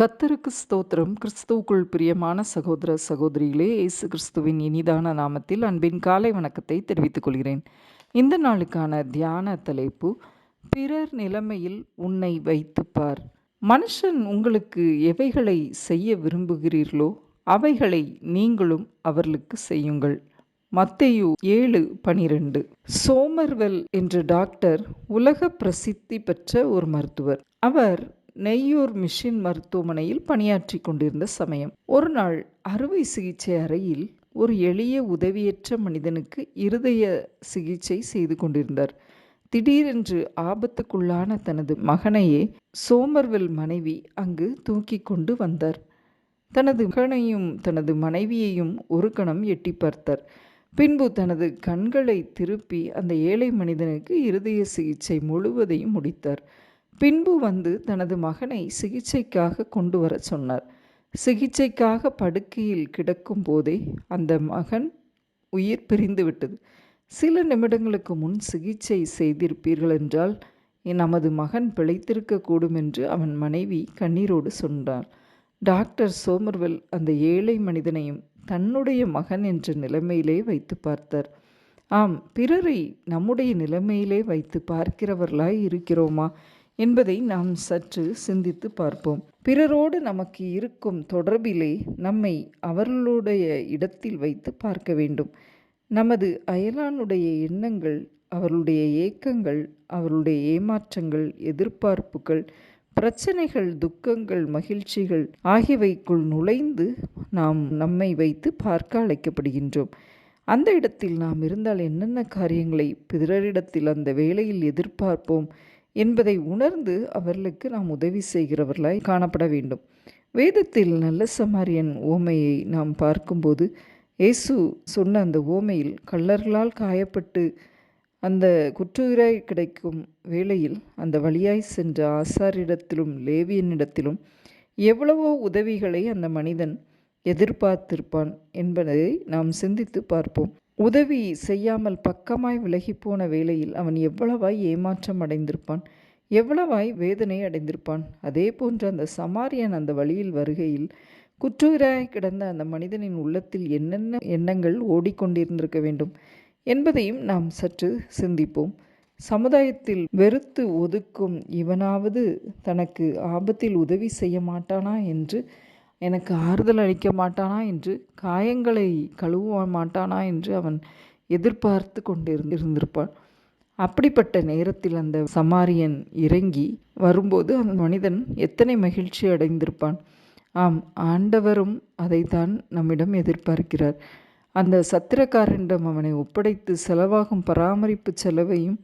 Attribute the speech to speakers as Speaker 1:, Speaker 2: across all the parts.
Speaker 1: கத்தருக்கு ஸ்தோத்திரம். கிறிஸ்துவுக்குள் பிரியமான சகோதர சகோதரிகளே இயேசு கிறிஸ்துவின் இனிதான நாமத்தில் அன்பின் காலை வணக்கத்தை தெரிவித்துக் கொள்கிறேன். இந்த நாளுக்கான தியான தலைப்பு பிறர் நிலைமையில் உன்னை வைத்துப்பார். மனுஷன் உங்களுக்கு எவைகளை செய்ய விரும்புகிறீர்களோ அவைகளை நீங்களும் அவர்களுக்கு செய்யுங்கள். மத்தையு ஏழு பனிரெண்டு. சோமர்வெல் என்ற டாக்டர் உலக பிரசித்தி பெற்ற ஒரு மருத்துவர். அவர் நெய்யூர் மிஷின் மருத்துவமனையில் பணியாற்றி கொண்டிருந்த சமயம். ஒரு நாள் அறுவை சிகிச்சை அறையில் ஒரு எளிய உதவியற்ற மனிதனுக்கு இருதய சிகிச்சை செய்து கொண்டிருந்தார். திடீரென்று ஆபத்துக்குள்ளான தனது மகனையே சோமர்வெல் மனைவி அங்கு தூக்கி கொண்டு வந்தார். தனது மகனையும் தனது மனைவியையும் ஒரு கணம் எட்டி பார்த்தார். பின்பு தனது கண்களை திருப்பி அந்த ஏழை மனிதனுக்கு இருதய சிகிச்சை முழுவதையும் முடித்தார். பின்பு வந்து தனது மகனை சிகிச்சைக்காக கொண்டு வர சொன்னார். சிகிச்சைக்காக படுக்கையில் கிடக்கும் போதே அந்த மகன் உயிர் பிரிந்து விட்டது. சில நிமிடங்களுக்கு முன் சிகிச்சை செய்திருப்பீர்கள் என்றால் நமது மகன் பிழைத்திருக்கக்கூடும் என்று அவன் மனைவி கண்ணீரோடு சொன்னார். டாக்டர் சோமர்வெல் அந்த ஏழை மனிதனையும் தன்னுடைய மகன் என்ற நிலைமையிலே வைத்து பார்த்தார். ஆம் பிறரை நம்முடைய நிலைமையிலே வைத்து பார்க்கிறவர்களாய் இருக்கிறோமா? என்பதை நாம் சற்று சிந்தித்து பார்ப்போம். பிறரோடு நமக்கு இருக்கும் தொடர்பிலே நம்மை அவர்களுடைய இடத்தில் வைத்து பார்க்க வேண்டும். நமது அயலானுடைய எண்ணங்கள் அவருடைய ஏக்கங்கள் அவருடைய ஏமாற்றங்கள் எதிர்பார்ப்புகள் பிரச்சனைகள் துக்கங்கள் மகிழ்ச்சிகள் ஆகியவைக்குள் நுழைந்து நாம் நம்மை வைத்து பார்க்க அழைக்கப்படுகின்றோம். அந்த இடத்தில் நாம் இருந்தால் என்னென்ன காரியங்களை பிறரிடத்தில் அந்த வேளையில் எதிர்பார்ப்போம்? என்பதை உணர்ந்து அவர்களுக்கு நாம் உதவி செய்கிறவர்களாய் காணப்பட வேண்டும். வேதத்தில் நல்ல சமாரியன் ஓமையை நாம் பார்க்கும்போது இயேசு சொன்ன அந்த ஓமையில் கள்ளர்களால் காயப்பட்டு அந்த குற்றுயிராய் கிடைக்கும் வேளையில் அந்த வழியாய் சென்ற ஆசாரிடத்திலும் லேவியனிடத்திலும் எவ்வளவோ உதவிகளை அந்த மனிதன் எதிர்பார்த்திருப்பான் என்பதை நாம் சிந்தித்து பார்ப்போம். உதவி செய்யாமல் பக்கமாய் விலகிப்போன வேளையில் அவன் எவ்வளவாய் ஏமாற்றம் அடைந்திருப்பான் எவ்வளவாய் வேதனை அடைந்திருப்பான்? அதே போன்று அந்த சமாரியன் அந்த வழியில் வருகையில் குற்றுயிராய் கிடந்த அந்த மனிதனின் உள்ளத்தில் என்னென்ன எண்ணங்கள் ஓடிக்கொண்டிருந்திருக்க வேண்டும் என்பதையும் நாம் சற்று சிந்திப்போம். சமுதாயத்தில் வெறுத்து ஒதுக்கும் இவனாவது தனக்கு ஆபத்தில் உதவி செய்ய மாட்டானா என்று எனக்கு ஆறுதல் அளிக்க மாட்டானா என்று காயங்களை கழுவ மாட்டானா என்று அவன் எதிர்பார்த்து கொண்டிருந்திருந்திருப்பான் அப்படிப்பட்ட நேரத்தில் அந்த சமாரியன் இறங்கி வரும்போது அந்த மனிதன் எத்தனை மகிழ்ச்சி அடைந்திருப்பான்? ஆம் ஆண்டவரும் அதைத்தான் நம்மிடம் எதிர்பார்க்கிறார். அந்த சத்திரக்காரனிடம் அவனை ஒப்படைத்து செலவாகும் பராமரிப்பு செலவையும்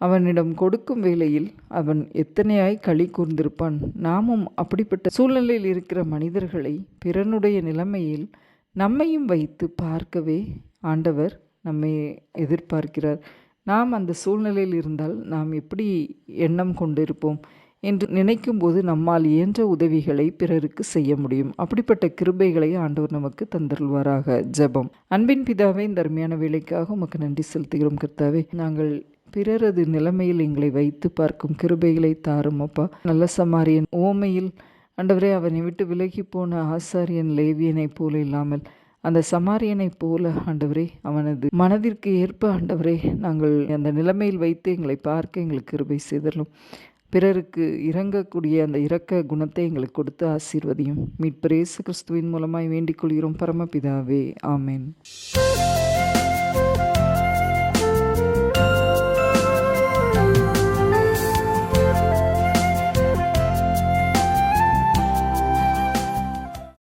Speaker 1: அவனிடம் கொடுக்கும் வேளையில் அவன் எத்தனையாய் களி கூர்ந்திருப்பான்? நாமும் அப்படிப்பட்ட சூழ்நிலையில் இருக்கிற மனிதர்களை பிறனுடைய நிலைமையில் நம்மையும் வைத்து பார்க்கவே ஆண்டவர் நம்மை எதிர்பார்க்கிறார். நாம் அந்த சூழ்நிலையில் இருந்தால் நாம் எப்படி எண்ணம் கொண்டிருப்போம் என்று நினைக்கும்போது நம்மால் இயன்ற உதவிகளை பிறருக்கு செய்ய முடியும். அப்படிப்பட்ட கிருபைகளை ஆண்டவர் நமக்கு தந்தருள்வாராக. ஜபம். அன்பின் பிதாவே இந்த அருமையான வேலைக்காக உமக்கு நன்றி செலுத்துகிறோம் கர்த்தாவே. நாங்கள் பிறரது நிலைமையில் எங்களை வைத்து பார்க்கும் கிருபைகளை தாரும் அப்பா. நல்ல சமாரியன் ஓமையில் அண்டவரே அவனை விட்டு விலகி போன ஆசாரியன் லேவியனைப் போல இல்லாமல் அந்த சமாரியனைப் போல ஆண்டவரே அவனது மனதிற்கு ஏற்ப ஆண்டவரே நாங்கள் அந்த நிலைமையில் வைத்து எங்களை பார்க்க எங்களுக்கு கிருபை செய்தலும் பிறருக்கு இறங்கக்கூடிய அந்த இரக்க குணத்தை எங்களுக்கு கொடுத்து ஆசீர்வதியும். மீட்பரேசு கிறிஸ்துவின் மூலமாய் வேண்டிக் கொள்கிறோம். பரமபிதாவே ஆமேன்.